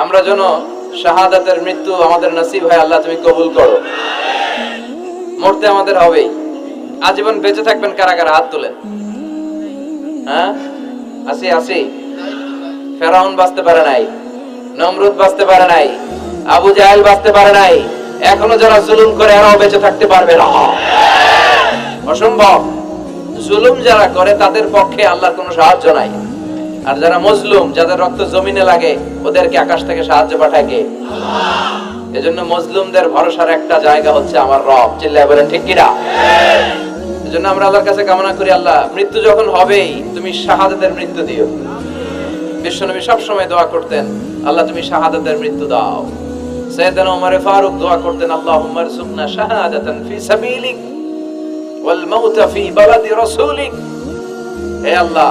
আমরা যেন শাহাদাতের মৃত্যু আমাদের নসিব হয়, আল্লাহ তুমি কবুল করো। মরতে আমাদের হবেই। আজীবন বেঁচে থাকবেন কারা কারা হাত তোলেন হ্যাঁ? আসি আসি। ফেরাউন বাঁচতে পারে নাই, নমরুদ বাঁচতে পারে নাই, আবু জাহেল বাঁচতে পারে নাই। এখনও যারা জুলুম করে, এরাও বেঁচে থাকতে পারবে না। অসম্ভব। জুলুম যারা করে, তাদের পক্ষে আল্লাহর কোনো সাহায্য নাই। আর যারা মজলুম, যাদের রক্ত জমিনে লাগে, ওদেরকে আকাশ থেকে সাহায্য পাঠায় কে? এজন্য মজলুমদের ভরসার একটা জায়গা হচ্ছে আমার রব। চিল্লায় বলেন, ঠিক কিনা? এজন্য আমরা আল্লাহর কাছে কামনা করি, আল্লাহ, মৃত্যু যখন হবেই, তুমি শাহাদাতের মৃত্যু দিও। বিশ্বনবী সব সময় দোয়া করতেন, আল্লাহ, তুমি শাহাদাতের মৃত্যু দাও। সৈয়দনা ওমর ফারুক দোয়া করতেন, আল্লাহুম্মা রযুকনা শাহাদাতান ফি সাবিলিক ওয়াল মাউতা ফি বালাদি রাসূলিক। হে আল্লাহ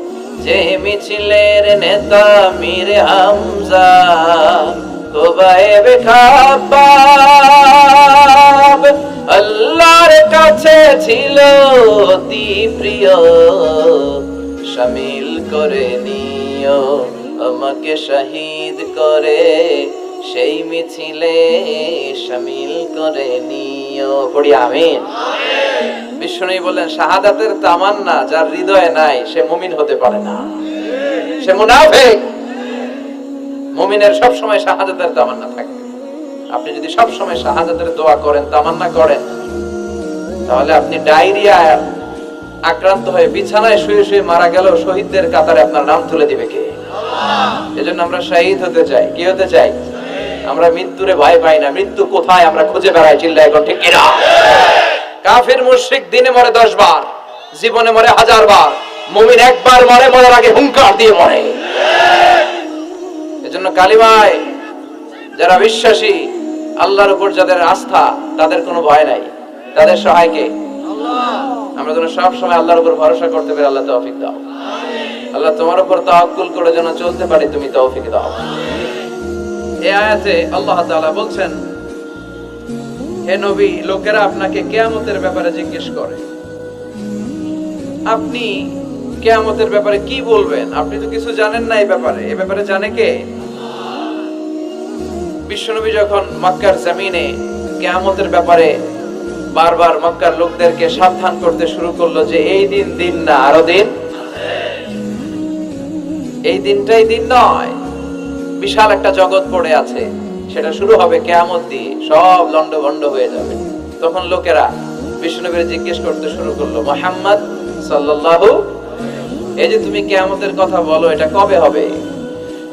যে মিছিলের নেতা মীর হামজা, তোবায়ে খাবাব আল্লাহর কাছে ছিল অতি প্রিয় শামিল করে নিও, আমাকে শহীদ করে। সেই মিছিলে শামিল করে নিও। পড়ি আমিন। বিষ্ণু বললেন, শাহাদাতের তামান্না যার হৃদয়ে নাই, সে মুমিন হতে পারে না। সে মুনাফিক। মুমিনের সব সময় শাহাদাতের তামান্না থাকে। আপনি যদি সব সময় শাহাদাতের দোয়া করেন, তামান্না করেন, তাহলে আপনি ডায়রিয়া আক্রান্ত হয়ে বিছানায় শুয়ে শুয়ে মারা গেলেও শহীদদের কাতারে আপনার নাম তুলে দিবে কে? এজন্য আমরা শহীদ হতে চাই। কি হতে চাই? আমরা মৃত্যুরে ভয় পাই না। মৃত্যু কোথায়? আমরা খুঁজে বেড়াই চিল্লাই এখন ঠিক কিনা? কাফির মুশরিক দিনে মরে দশ বার, জীবনে মরে হাজার বার, মুমিন একবার মরে, মরার আগে হুঙ্কার দিয়ে মরে। এজন্য কালিমায় যারা বিশ্বাসী, আল্লাহর উপর যাদের আস্থা, তাদের কোনো ভয় নাই। তাদের সহায়কে আমরা যেন সব সময় আল্লাহর উপর ভরসা করতে পারি আল্লাহ তৌফিক দাও। আল্লাহ তোমার উপর তাওয়াক্কুল করে যেন চলতে পারি, তুমি তৌফিক দাও। এই আয়াতে আল্লাহ তাআলা বলছেন হে নবী, লোকেরা আপনাকে কেয়ামতের ব্যাপারে জিজ্ঞেস করে। আপনি কেয়ামতের ব্যাপারে কি বলবেন? আপনি তো কিছু জানেন না এই ব্যাপারে। এ ব্যাপারে জানে কে? বিশ্বনবী যখন মক্কার জামিনে কেয়ামতের ব্যাপারে বারবার মক্কার লোকদেরকে সাবধান করতে শুরু করল যে, এই দিন দিন না, আরও দিন। এই দিনটাই দিন নয়, বিশাল একটা জগৎ পড়ে আছে। সেটা শুরু হবে কেয়ামত দিয়ে সব লন্ডভন্ড হয়ে যাবে তখন লোকেরা বিষ্ণুনবীর জিজ্ঞেস করতে শুরু করলো মোহাম্মদ সাল্লাল্লাহু এই যে তুমি কেয়ামতের কথা বলো এটা কবে হবে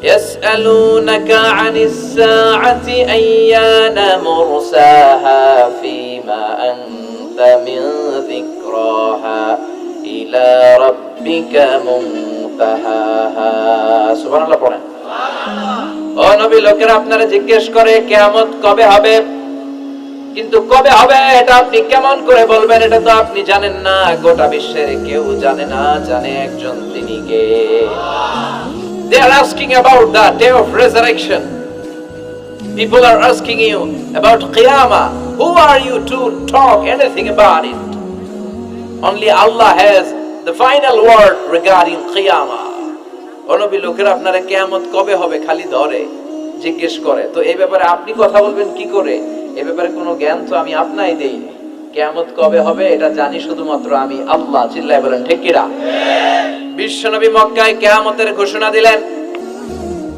يسألونك عن الساعة أيان مرساها فيما أنت من ذكراها إلى ربك منتهاها سبحان الله পড়েন ও নবী লোকেরা আপনারা জিজ্ঞেস করে কেয়ামত কবে হবে কিন্তু কবে হবে এটা আপনি কেমন করে বলবেন এটা তো আপনি জানেন না গোটা বিশ্বের কেউ জানে না জানে একজন তিনি কে They are asking about the day of resurrection. People are asking you about Qiyamah. Who are you to talk anything about it? Only Allah has the final word regarding Qiyamah. অনবী লোকেরা আপনারা কেয়ামত কবে হবে খালি ধরে, জিজ্ঞেস করে। তো এই ব্যাপারে আপনি কথা বলবেন কি করে? এ ব্যাপারে কোনো জ্ঞান তো আমি আপনাই দেইনি। কেয়ামত কবে হবে এটা জানি শুধুমাত্র আমি আল্লাহ চিল্লায় বলেন, ঠিক কিরা বিশ্বনবী মক্কায় কেয়ামতের ঘোষণা দিলেন।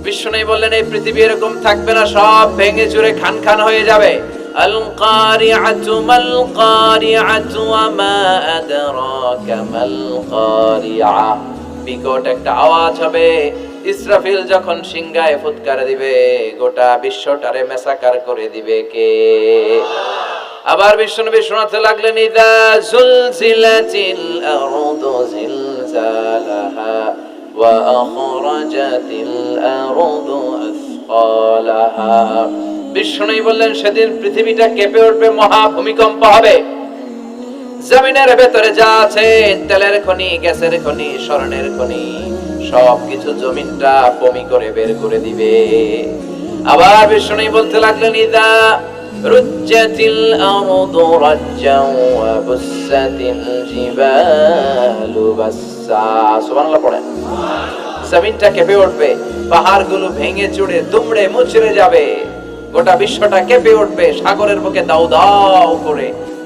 বিশ্বনবী বললেন, এই পৃথিবী এরকম থাকবে না, সব ভেঙে চুরে খান খান হয়ে যাবে। আল কারিআতু মাল বিকট একটা আওয়াজ হবে। ইসরাফিল যখন সিংহায় ফুৎকার দিবে, গোটা বিশ্বটারে মেসাকার করে দিবে কে? আবার বিশ্বনবী শোনাতে লাগলেন বিষ্ণুই বললেন, সেদিন পৃথিবীটা কেঁপে উঠবে মহা ভূমিকম্প হবে। জমিনের ভেতরে যা আছে, তেলের খনি, গ্যাসের খনি, স্বর্ণের খনি, সবকিছু জমিনটা বমি করে বের করে দিবে। আবার বিষ্ণুই বলতে লাগলেন, ইদা রুজ্জাতিল রাজ্জাও ওয়া বুসাতিল জিবালু সুবহানাল্লাহ পড়েন। জমিনটা কেঁপে উঠবে, পাহাড়গুলো ভেঙে চুড়ে, দুমড়ে মুচড়ে যাবে। গোটা বিশ্বটা কেঁপে উঠবে, সাগরের বুকে দাও দাও করে।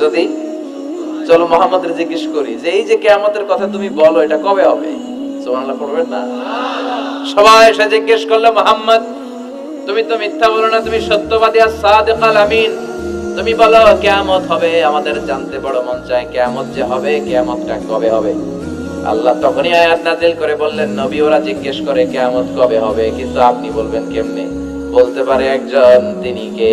যদি, চলো মোহাম্মদের জিজ্ঞেস করি, যে এই যে কেয়ামতের কথা তুমি বলো, এটা কবে হবে? সবাই জিজ্ঞেস মিথ্যা আমিন। তুমি বলো, কেয়ামত হবে, আমাদের জানতে মন চায় কেয়ামত যে হবে, কেয়ামতটা কবে হবে? আল্লাহ তখনই করে বললেন, নবী, ওরা জিজ্ঞেস করে কবে হবে? কিন্তু আপনি বলবেন কেমনে? বলতে পারে একজন, তিনি কে?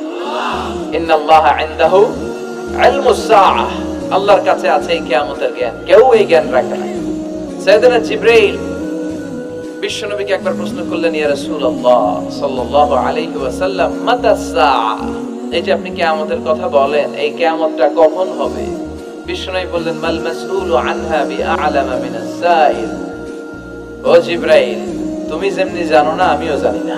আল্লাহর আপনি কিয়ামতের কথা বলেন, এই কিয়ামতটা কখন হবে? বিশ্বনবী বললেন ও জিবরাইল, তুমি যেমনি জানো না, আমিও জানি না।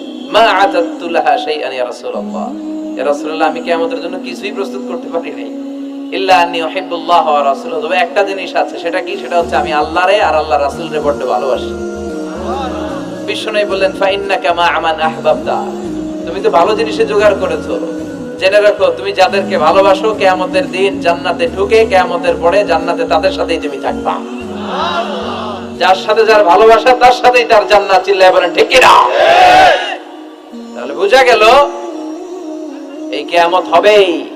জন্য কিছুই প্রস্তুত করতে পারি নাই। একটা জিনিস আছে, সেটা কি? সেটা হচ্ছে আমি আল্লাহরে আর ভালোবাসি। বললেন আমান তুমি তো ভালো জিনিসে জোগাড় করেছ। জেনে রাখো, তুমি যাদেরকে ভালোবাসো, কেয়ামতের দিন জান্নাতে ঢুকে, কেয়ামতের পরে জান্নাতে তাদের সাথেই তুমি থাকবা। যার সাথে যার ভালোবাসা, তার সাথেই তার জান্নাত চিল্লায় বলেন, ঠিক না তাহলে বোঝা গেল, এই কেয়ামত হবেই।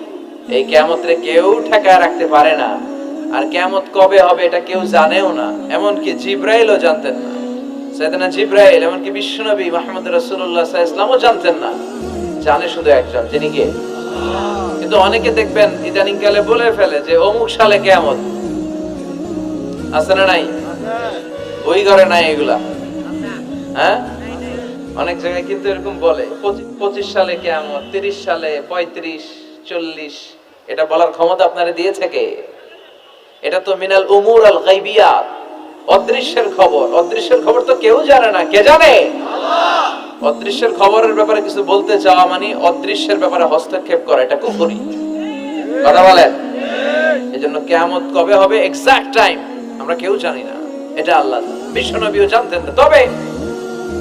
এই কেয়ামতরে কেউ ঠেকায় রাখতে পারে না। আর কেয়ামত কবে হবে এটা কেউ জানেও না। এমনকি জিব্রাইলও জানতেন না। সেদিনা জিব্রাইল, এমনকি বিশ্বনবী মাহমুদ রাসূলুল্লাহ সাল্লাল্লাহু জানতেন না। জানে শুধু একজন, যিনি কে? কিন্তু অনেকে দেখবেন ইদানিং কালে বলে ফেলে যে অমুক সালে কেয়ামত। আছে না নাই? ওই ঘরে নাই এগুলা। হ্যাঁ? অনেক জায়গায় কিন্তু এরকম বলে পঁচিশ সালে কেয়ামত তিরিশ সালে পঁয়ত্রিশ চল্লিশ এটা বলার ক্ষমতা আপনারা দিয়েছে কে? এটা তো মিনাল উমুর আল গাইবিয়াত অদৃশ্যের খবর। অদৃশ্যের খবর তো কেউ জানে না। কে জানে? অদৃশ্যের খবরের ব্যাপারে কিছু বলতে চাওয়া মানে অদৃশ্যের ব্যাপারে হস্তক্ষেপ করা এটা কুফরি। কথা বলেন। এই জন্য কেয়ামত কবে হবে? এক্সাক্ট টাইম আমরা কেউ জানি না। এটা আল্লাহ। বিশ্বনবীও জানতেন না। তবে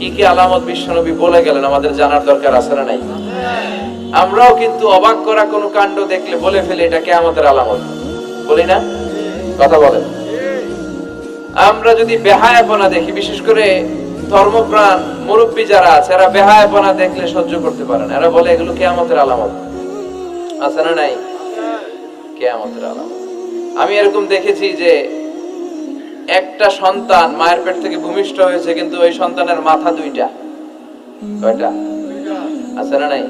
কি কি আলামত বিশ্বনবী বলে গেলেন? আমাদের জানার দরকার আছে না নাই? আমরাও কিন্তু অবাক করা কোনো কাণ্ড দেখলে বলে ফেলি, এটা কেয়ামতের আলামত। বলি না? কথা বলেন। আমরা যদি বেহায়াপনা দেখি, বিশেষ করে ধর্মপ্রাণ মুরব্বী যারা আছে, এরা বেহায়াপনা দেখলে সহ্য করতে পারে না। এরা বলে, এগুলো কে কেয়ামতের আলামত। আছে না নাই? কেয়ামতের আলামত। আমি এরকম দেখেছি যে একটা সন্তান মায়ের পেট থেকে ভূমিষ্ঠ হয়েছে, কিন্তু ওই সন্তানের মাথা দুইটা। কয়টা? আছে না নাই?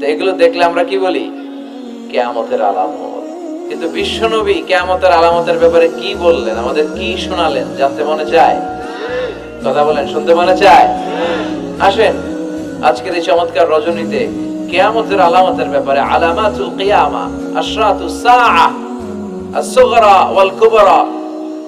তো এগুলো দেখলে আমরা কি বলি? কেয়ামতের আলামত। কিন্তু বিশ্বনবী কেয়ামতের আলামতের ব্যাপারে কি বললেন? আমাদের কি শোনালেন? জানতে মনে চায়? কথা বলেন, শুনতে মনে চায়? আসেন, আজকের এই চমৎকার রজনীতে কেয়ামতের আলামতের ব্যাপারে আলামাতুল কিয়ামা, আশরাতুস সাআ আস-সুগরা ওয়াল কুবরা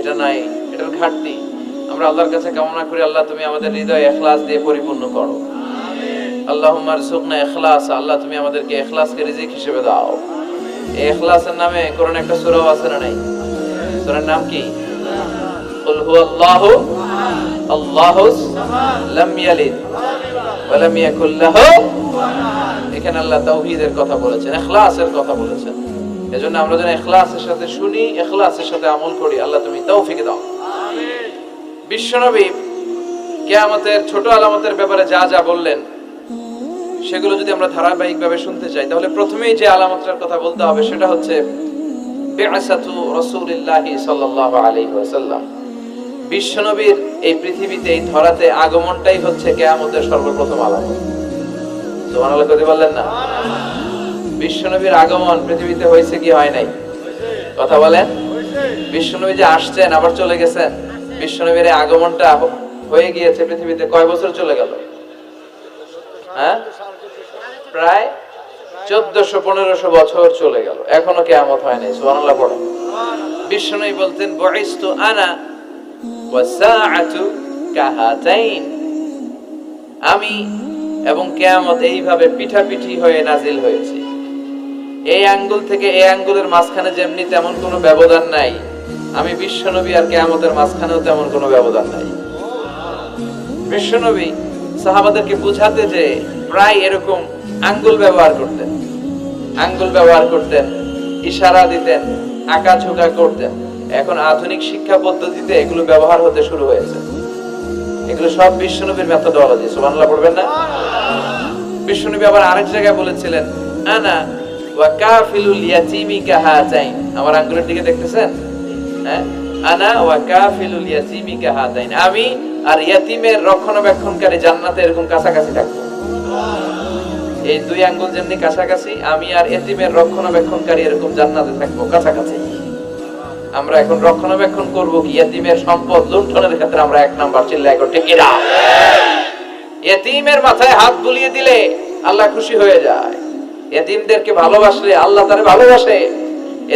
এটা নাই এটার ঘাটতি আমরা আল্লাহর কাছে কামনা করি আল্লাহ তুমি আমাদের হৃদয় এখলাস দিয়ে পরিপূর্ণ করো আল্লাহ সুকনা এখলাস আল্লাহ তুমি আমাদেরকে এখলাসকে রিজিক হিসেবে দাও এই এখলাসের নামে কোরআন একটা সূরাও আছে না নাই সূরার নাম কি قل هو الله الله لم يلد ولم يكن له এখানে আল্লাহ তাওহীদের কথা বলেছেন ইখলাসের কথা বলেছেন এজন্য আমরা যেন ইখলাসের সাথে শুনি ইখলাসের সাথে আমল করি। আল্লাহ তুমি তাও ফিকে দাও বিশ্বনবী কিয়ামতের ছোট আলামতের ব্যাপারে যা যা বললেন সেগুলো যদি আমরা ধারাবাহিকভাবে শুনতে চাই তাহলে প্রথমেই যে আলামতটার কথা বলতে হবে সেটা হচ্ছে বিআসাতু রাসূলিল্লাহি সাল্লাল্লাহু আলাইহি ওয়াসাল্লাম। বিশ্বনবীর এই পৃথিবীতে এই ধরাতে আগমনটাই হচ্ছে কিয়ামতের সর্বপ্রথম আলামত। সুবহানাল্লাহ কইতে পারলেন না? বিশ্বনবীর আগমন পৃথিবীতে হয়েছে কি হয় নাই? কথা বলেন। বিশ্বনবী যে আসছেন, আবার চলে গেছেন? বিশ্বনবীর আগমনটা হয়ে গিয়েছে পৃথিবীতে কয় বছর চলে গেল? হ্যাঁ? প্রায় চোদ্দশো, পনেরোশো বছর চলে গেল। এখনও কেয়ামত হয় নাই, সুবহানাল্লাহ পড়ে। বিশ্বনবী বলতেন বয়স্তু আনা আমি এবং কেয়ামত এইভাবে পিঠাপিঠি হয়ে নাজিল হয়েছি। এই আঙ্গুল থেকে এই আঙ্গুলের মাঝখানে যেমনি তেমন কোনো ব্যবধান নাই। আমি বিশ্বনবী আর কেয়ামতের মাঝখানেও তেমন কোনো ব্যবধান নাই। বিশ্বনবী সাহাবাদেরকে বুঝাতে যে প্রায় এরকম আঙ্গুল ব্যবহার করতেন। আঙ্গুল ব্যবহার করতেন, ইশারা দিতেন আঁকা ঝোঁকা করতেন। এখন আধুনিক শিক্ষা পদ্ধতিতে এগুলো ব্যবহার হতে শুরু হয়েছে। এগুলো সব বিশ্বনবীর মেথোডোলজি সুবহানাল্লাহ পড়বেন না? বিশ্বনবী আবার আরেক জায়গায় বলেছিলেন, আনা আমার আঙ্গুলের দিকে দেখতেছেন? হ্যাঁ? আমি আর ইয়াতিমের রক্ষণাবেক্ষণকারী জান্নাতে এরকম কাছাকাছি থাকব। এই দুই আঙ্গুল যেমনি কাছাকাছি, আমি আর এতিমের রক্ষণাবেক্ষণকারী এরকম জান্নাতে থাকব কাছাকাছি। আমরা এখন রক্ষণাবেক্ষণ করব কি? এতিমের সম্পদ লুণ্ঠনের ক্ষেত্রে আমরা এক নাম্বার চিল্লাই করতে কিরা এতিমের মাথায় হাত বুলিয়ে দিলে আল্লাহ খুশি হয়ে যায়। এতিমদেরকে ভালোবাসলে আল্লাহ তারে ভালোবাসে।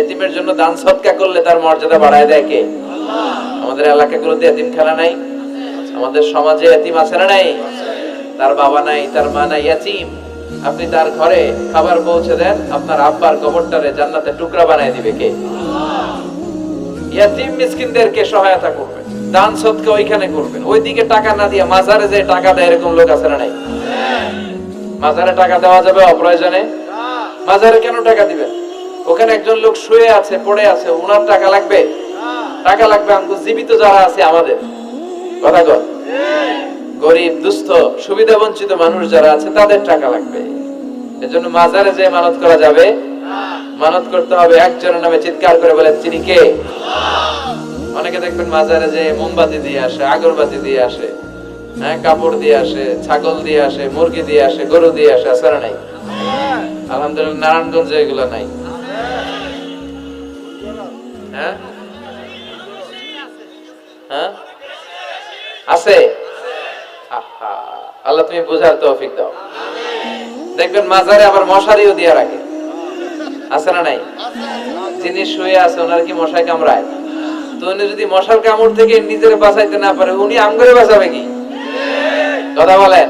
এতিমের জন্য দান সৎকা করলে তার মর্যাদা বাড়ায় দেয় কে? আমাদের এলাকাগুলোতে এতিম খেলা নাই। আমাদের সমাজে এতিম আছে না নাই? তার বাবা নাই, তার মা নাই, এতিম। আপনি তার ঘরে খাবার পৌঁছে দেন, আপনার আব্বার কবরটারে জান্নাতে টুকরা বানায় দিবে কে? ইয়াতিম মিসকিনদেরকে সহায়তা করবেন দান সদকা ওইখানে করবেন। ওইদিকে টাকা না দিয়ে মাজারে যে টাকা দেয়, এরকম লোক আছে না নাই? মাজারে টাকা দেওয়া যাবে অপ্রয়োজনে। মাজারে কেন টাকা দিবেন? ওখানে একজন লোক শুয়ে আছে, পড়ে আছে, ওনার টাকা লাগবে? টাকা লাগবে আমাকে জীবিত যারা আছে আমাদের। কথা কর গরিব, দুস্থ, সুবিধা বঞ্চিত মানুষ যারা আছে, তাদের টাকা লাগবে। এজন্য মাজারে যে মানত করা যাবে। মানত করতে হবে একজনের নামে চিৎকার করে বলে, তিনি কে? অনেকে দেখবেন মাজারে যে মোমবাতি দিয়ে আসে, আগরবাতি দিয়ে আসে হ্যাঁ কাপড় দিয়ে আসে, ছাগল দিয়ে আসে, মুরগি দিয়ে আসে, গরু দিয়ে আসে আছে নাই? আলহামদুলিল্লাহ, নারায়ণগঞ্জে এগুলো নাই। হ্যাঁ? হ্যাঁ? আছে? আল্লাহ তুমি বুঝার তৌফিক দাও। দেখবেন মাজারে আবার মশারিও দিয়ে রাখে। আছে না নাই? যিনি শুয়ে আছে, ওনার কি মশাই কামড়ায়? তো উনি যদি মশার কামড় থেকে নিজের বাঁচাইতে না পারে, উনি আম বাঁচাবে কি? কথা বলেন।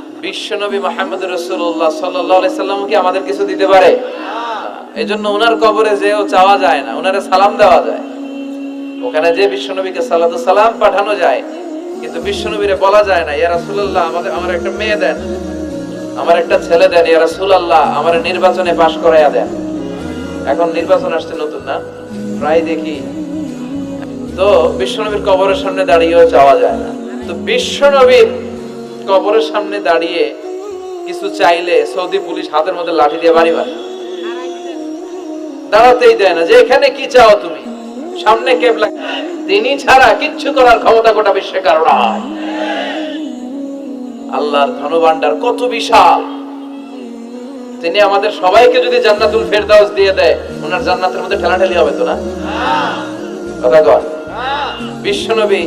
বিশ্বনবী মোহাম্মদ রসুল্লাহ সাল্লাহ সাল্লাম কি আমাদের কিছু দিতে পারে? এই জন্য ওনার কবরে যেও চাওয়া যায় না ওনারে সালাম দেওয়া যায়। ওখানে যে বিশ্বনবীকে সালাতু সালাম পাঠানো যায়, কিন্তু বিশ্বনবীরে বলা যায় না, ইয়া রাসূলুল্লাহ, আমাদের, আমার একটা মেয়ে দেন, আমার একটা ছেলে দেন, ইয়া রাসূলুল্লাহ, আমার নির্বাচনে পাশ করাইয়া দেন। এখন নির্বাচন আসছে নতুন না? প্রায় দেখি। তো বিশ্বনবীর কবরের সামনে দাঁড়িয়েও চাওয়া যায় না। তো বিশ্বনবীর কবরের সামনে দাঁড়িয়ে কিছু চাইলে সৌদি পুলিশ হাতের মধ্যে লাঠি দিয়ে বাড়ি মারে। দাঁড়াতেই দেয় না, যে এখানে কি চাও তুমি? সামনে কেবলা তিনি ছাড়া কিচ্ছু করার ক্ষমতা গোটা বিশ্বে কারণ আল্লাহর ধনভাণ্ডার কত বিশাল। তিনি আমাদের সবাইকে যদি জান্নাতুল ফেরদাউস দিয়ে দেয়, ওনার জান্নাতের মধ্যে ঠেলাঠেলি হবে তো না? কথা কর বিশ্বনবী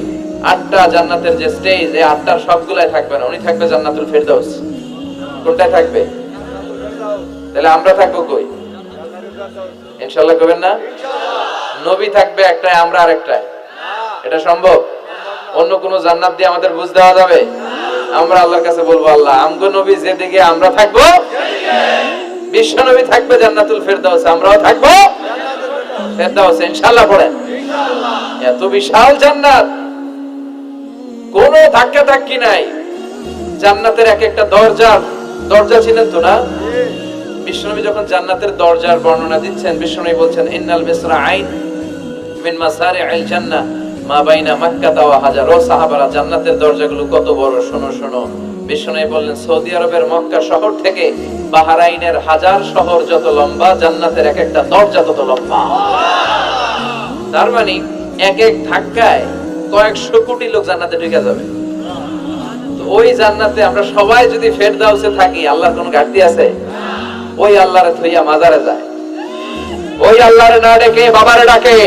আটটা জান্নাতের যে স্টেজ এই আটটার সবগুলাই থাকবে না। উনি থাকবে জান্নাতুল ফেরদাউস। কোনটায় থাকবে? তাহলে আমরা থাকব কই? ইনশাল্লাহ করবেন না? নবী থাকবে একটাই আমরা আরেকটাই এটা সম্ভব? অন্য কোন জান্নাত দিয়ে আমাদের বুঝ দেওয়া যাবে? আমরা আল্লাহর কাছে বলব, আল্লাহ, আমগো নবী যেদিকে আমরা থাকব, বিশ্ব নবী থাকবে জান্নাতুল ফেরদাউস, আমরাও থাকব ফেরদাউস। ইনশাআল্লাহ পড়েন। এত বিশাল জান্নাত। কোনো ধাক্কা ধাক্কি নাই। জান্নাতের এক একটা দরজার দরজা ছিলেন তো না? বিশ্বনবী যখন জান্নাতের দরজার বর্ণনা দিচ্ছেন, বিশ্বনবী বলছেন, ইন্নাল মিসরা আইন মিন মাসারি আল জান্নাহ, মা বাইনা মাক্কা ওয়া হাজার। ও সাহাবারা, জান্নাতের দরজাগুলো কত বড়, শোনো শোনো। বিষ্ণু বললেন, সৌদি আরবের মক্কা শহর থেকে বাহারাইনের হাজার শহর যত লম্বা, জান্নাতের এক একটা দরজা তত লম্বা। তার মানে এক এক ধাক্কায় কয়েকশো কোটি লোক জান্নাতে ঢুকে যাবে। ওই জান্নাতে আমরা সবাই যদি ফেরদাউসে থাকি, আল্লাহর কোনো ঘাটতি আছে? ওই আল্লাহরে থইয়া মাজারে যায়। ওই আল্লাহরে না ডেকে বাবারে ডাকে।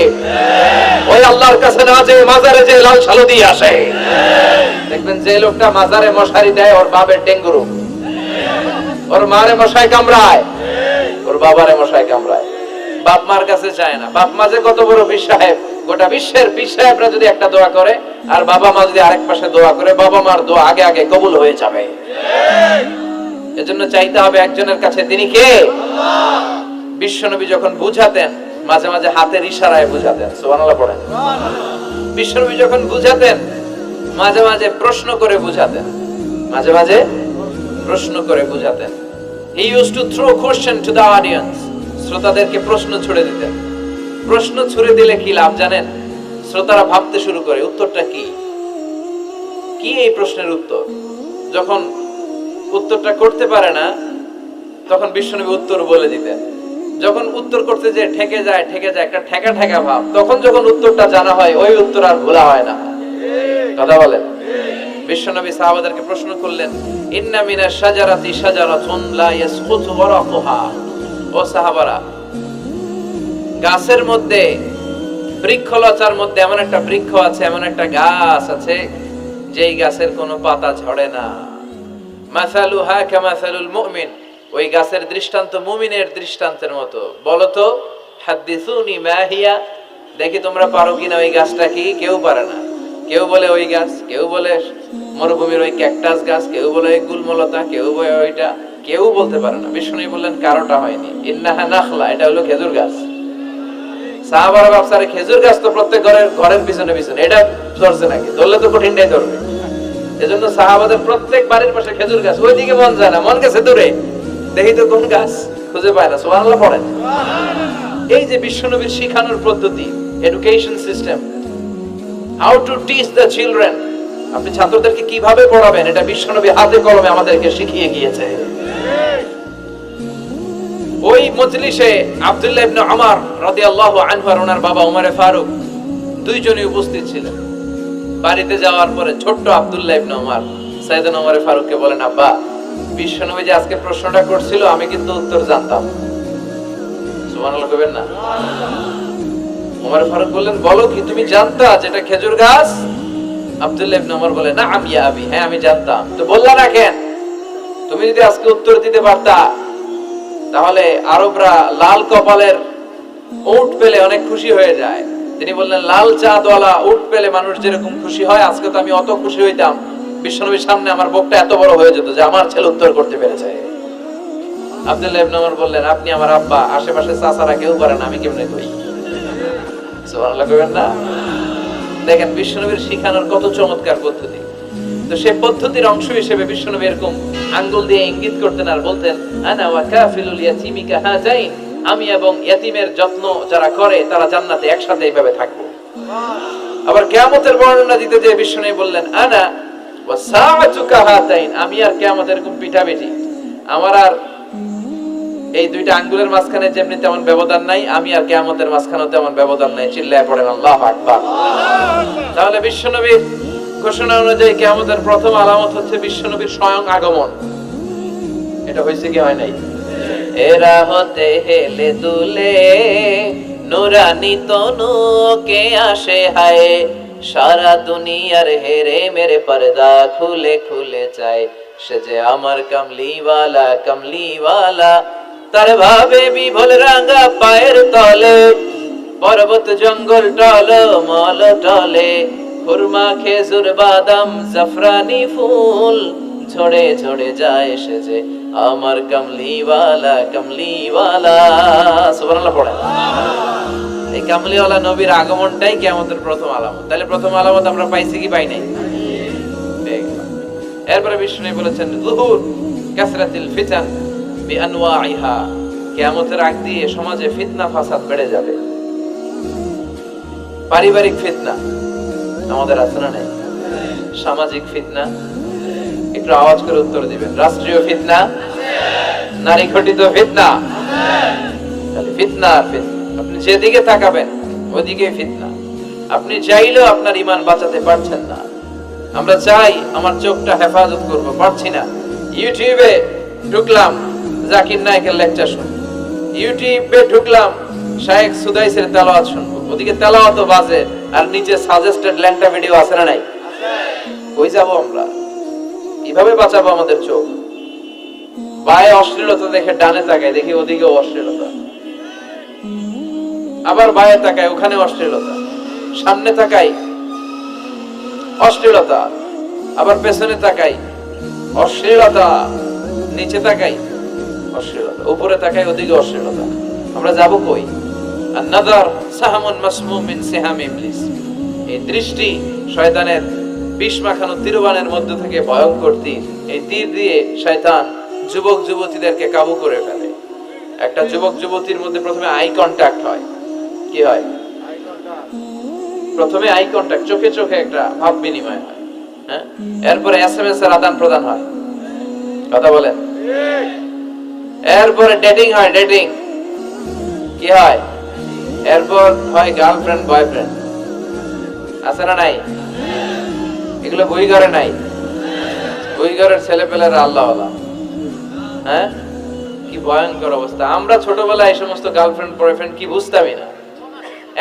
ওই আল্লাহর কাছে না যে মাজারে যে লাল সালু দিয়ে আসে। দেখবেন যে লোকটা মাজারে মশারি দেয়, ওর বাপের ডেঙ্গুরু ওর মারে মশাই কামড়ায়। ওর বাবারে মশাই কামড়ায়। বাপ মার কাছে চায় না। বাপ মা যে কত বড় পীর সাহেব। গোটা বিশ্বের পীর সাহেবরা যদি একটা দোয়া করে, আর বাবা মা যদি আরেক পাশে দোয়া করে, বাবা মার দোয়া আগে আগে কবুল হয়ে যাবে। এজন্য চাইতে হবে একজনের কাছে, তিনি কে? বিশ্বনবী যখন বুঝাতেন, মাঝে মাঝে হাতের ইশারায় বুঝাতেন, সুবহানাল্লাহ পড়েন। বিশ্বনবী যখন বুঝাতেন, মাঝে মাঝে প্রশ্ন করে বুঝাতেন, মাঝে মাঝে প্রশ্ন করে বুঝাতেন। He use to throw question to the audience শ্রোতাদেরকে প্রশ্ন ছুড়ে দিতেন। প্রশ্ন ছুড়ে দিলে কি লাভ জানেন? শ্রোতারা ভাবতে শুরু করে, উত্তরটা কি? কি এই প্রশ্নের উত্তর? যখন উত্তরটা করতে পারে না, তখন বিশ্বনবী উত্তর বলে দিতেন। যখন উত্তর করতে যে ঠেকে যায় ঠেকে যায়, একটা ঠেকা ঠেকা ভাব, তখন যখন উত্তরটা জানা হয়, ওই উত্তর আর ভোলা হয় না। কথা বলেন? বিশ্বনবী সাহাবাদেরকে প্রশ্ন করলেন, ইন্না মিনাশ শাজারাতি শাজারাতুন লা ইয়াসকুতু ওয়ারাকুহা ও সাহাবারা গাছের মধ্যে, বৃক্ষলতার মধ্যে এমন একটা বৃক্ষ আছে, এমন একটা গাছ আছে, যেই গাছের কোনো পাতা ঝরে না। মাসালুহা কামাসালুল মুমিন, ওই গাছের দৃষ্টান্ত মুমিনের দৃষ্টান্তের মতো। বলো তো হাদ্দিসুনি মাহিয়া দেখি তোমরা পারো কিনা ওই গাছটা কি? কেউ পারে না। কেউ বলে ওই গাছ, কেউ বলে মরুভূমির ওই ক্যাকটাস গাছ, কেউ বলে ওই গুলমলতা, কেউ বলে ওইটা। কেউ বলতে পারে না। বিষ্ণু বললেন, কারোটা হয়নি। ইন্নাহা নাখলা, এটা হলো খেজুর গাছ। সাহাবারা ভাবসারে খেজুর গাছ তো প্রত্যেক ঘরের ঘরের পিছনে পিছনে। এটা ধরছে নাকি? ধরলে তো ধরবে। এজন্য সাহাবাদের প্রত্যেক বাড়ির পাশে খেজুর গাছ। মন যায় না, মন গেছে দূরে। দেখি তো কোন গাছ খুঁজে পায় না। সুবহানাল্লাহ পড়েন। এই যে বিশ্বনবীর শিখানোর পদ্ধতি education system how to teach the children আপনি ছাত্রদেরকে কীভাবে পড়াবেন? এটা বিশ্বনবী হাতে কলমে আমাদেরকে শিখিয়ে গিয়েছে। ওই মজলিসে আব্দুল্লাহ ইবনে রাদিয়াল্লাহু আনহু আর ওনার বাবা ওমরে ফারুক দুইজনই উপস্থিত ছিলেন। বাড়িতে যাওয়ার পরে ছোট্ট আব্দুল্লাহ ইবনে ওমর সাইয়েদনা ওমরে ফারুককে বলেন, আব্বা, বিশ্বনবী যে আজকে প্রশ্নটা করছিল, আমি কিন্তু উত্তর জানতাম। সুবহানাল্লাহ কইবেন না। ওমর ফারুক বললেন, বলো কি, তুমি জানতা যেটা খেজুর গাছ? আব্দুল্লাহ ইবনে ওমর বলে না আমি আবি হ্যাঁ আমি জানতাম। তো বললা না কেন? তুমি যদি আজকে উত্তর দিতে পারতা তাহলে আরবরা লাল কপালের উট পেলে অনেক খুশি হয়ে যায়। তিনি বললেন, লাল চাঁদওয়ালা উট পেলে মানুষ যেরকম খুশি হয়, আজকে তো আমি অত খুশি হইতাম। বিশ্বনবীর সামনে আমার বুকটা এত বড় হয়ে যেত যে আমার ছেলে উত্তর করতে পেরেছে। আব্দুল্লাহ ইবনে ওমর বললেন, আপনি আমার আব্বা, আশেপাশে চাচারা কেউ পারে না, আমি কেমনে কই সুবহানাল্লাহ কইবেন না? দেখেন, বিশ্বনবীর শিখানোর কত চমৎকার পদ্ধতি। তো সেই পদ্ধতির অংশ হিসেবে বিশ্বনবী এরকম আঙ্গুল দিয়ে ইঙ্গিত করতেন আর বলতেন, আনা ওয়া কাফিলুল ইয়াতিমি কাহাজাইন আমি এবং ইয়াতিমের যত্ন যারা করে, তারা জান্নাতে একসাথে এইভাবে থাকব। আবার কিয়ামতের বর্ণনা দিতে যে বিশ্বনবী বললেন, আনা ওয়া সাআতু কাহাতাইন আমি আর এরকম আমার আর এই দুইটা আঙ্গুলের মাঝখানে যেমনি তেমন ব্যবধান নাই, আমি আর কিয়ামতের মাঝখানেও তেমন ব্যবধান নাই, চিল্লায় পড়েন আল্লাহু আকবার। তাহলে বিশ্বনবীর ঘোষণা অনুযায়ী কিয়ামতের প্রথম আলামত হচ্ছে বিশ্বনবীর স্বয়ং আগমন। এটা হয়েছে কি, হয় নাই? এরা হতে হেলে দুলে, নুরানি তনু কে আসে হায়। সারা দুনিয়ার হেরে মেরে পর্দা খুলে খুলে যায় সে যে আমার কামলিওয়ালা কামলিওয়ালা, তার ভাবে বিভল রাঙা পায়ের তলে, পর্বত জঙ্গল টল, মল টলে। খুরমা, খেজুর, বাদাম, জাফরানি ফুল। ঝড়ে ঝড়ে যায় সে যে আমার কামলিওয়ালা কামলিওয়ালা। পড়ে। এই কামলিওয়ালা নবীর আগমনটাই কিয়ামতের প্রথম আলামত। তাহলে প্রথম আলামত আমরা পাইছি কি পাই নাই? এরপরে বিষ্ণু বলেছেন জুহুর কাসরাতিল ফিতান বিআনওয়াইহা কিয়ামতের আগ দিয়ে সমাজে ফিতনা, ফাসাদ বেড়ে যাবে। পারিবারিক ফিতনা। আমাদের আছে না নাই? সামাজিক ফিতনা। একটু আওয়াজ করে উত্তর দিবেন। রাষ্ট্রীয় ফিতনা? নারী ঘটিত ফিতনা? ফিতনা আপনি যেদিকে তাকাবেন ওদিকে ফিতনা। আপনি চাইলেও আপনার ইমান বাঁচাতে পারছেন না। আমরা চাই আমার চোখটা হেফাজত করব। পারছি না। ইউটিউবে ঢুকলাম, জাকির নায়কের লেকচার শুনব ইউটিউবে ঢুকলাম শায়েখ সুদাইসের তেলাওয়াত শুনব। ওদিকে তেলাওয়াতও বাজে, আর নিচে সাজেস্টেড ল্যাংটা ভিডিও আছে না নাই? কই যাব আমরা? কীভাবে বাঁচাবো আমাদের চোখ? বায়ে অশ্লীলতা দেখে ডানে তাকায়, দেখি ওদিকে অশ্লীলতা। আবার বায়ে তাকায় ওখানে অশ্লীলতা। সামনে তাকাই, অশ্লীলতা। আবার পেছনে তাকাই, অশ্লীলতা। নিচে তাকাই, অশ্লীলতা। উপরে তাকাই, ওদিকে অশ্লীলতা। আমরা যাব কই? নাদার সাহামুন মাসমুম মিন সিহাম ইবলিস এই দৃষ্টি শয়তানের বিষ মাখানো তিরুবানের মধ্য থেকে ভয়ঙ্কর তীর। এই তীর দিয়ে শয়তান যুবক যুবতীদেরকে কাবু করে ফেলে। একটা যুবক যুবতীর মধ্যে প্রথমে আই কন্টাক্ট হয়। কি হয়? প্রথমে আই কন্টাক্ট চোখে চোখে একটা ভাব বিনিময় হয়। হ্যাঁ? এরপরে এসএমএস এর আদান প্রদান হয়। কথা বলেন? এরপরে ডেটিং হয় ডেটিং কি হয়? এরপর হয় গার্লফ্রেন্ড বয়ফ্রেন্ড আছে না নাই? এগুলো বই ঘরে নাই? বই ঘরের ছেলে পেলেরা আল্লাহ হ্যাঁ? কি ভয়ঙ্কর অবস্থা। আমরা ছোটবেলায় এই সমস্ত গার্লফ্রেন্ড বয়ফ্রেন্ড কি বুঝতামই না।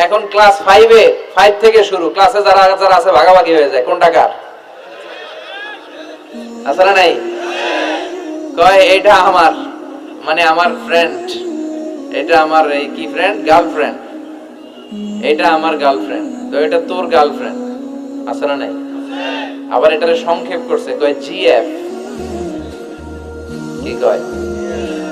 এখন ক্লাস ফাইভে ফাইভ থেকে শুরু। ক্লাসে যারা যারা আছে, ভাগাভাগি হয়ে যায়। কোনটা কার? আছে না নাই? কয় এটা আমার। মানে আমার ফ্রেন্ড এটা আমার, এই কি ফ্রেন্ড গার্লফ্রেন্ড এটা আমার গার্লফ্রেন্ড তো এটা তোর গার্লফ্রেন্ড আছে না নাই? আবার এটারে সংক্ষেপ করছে, কয় জিএফ কি কয়?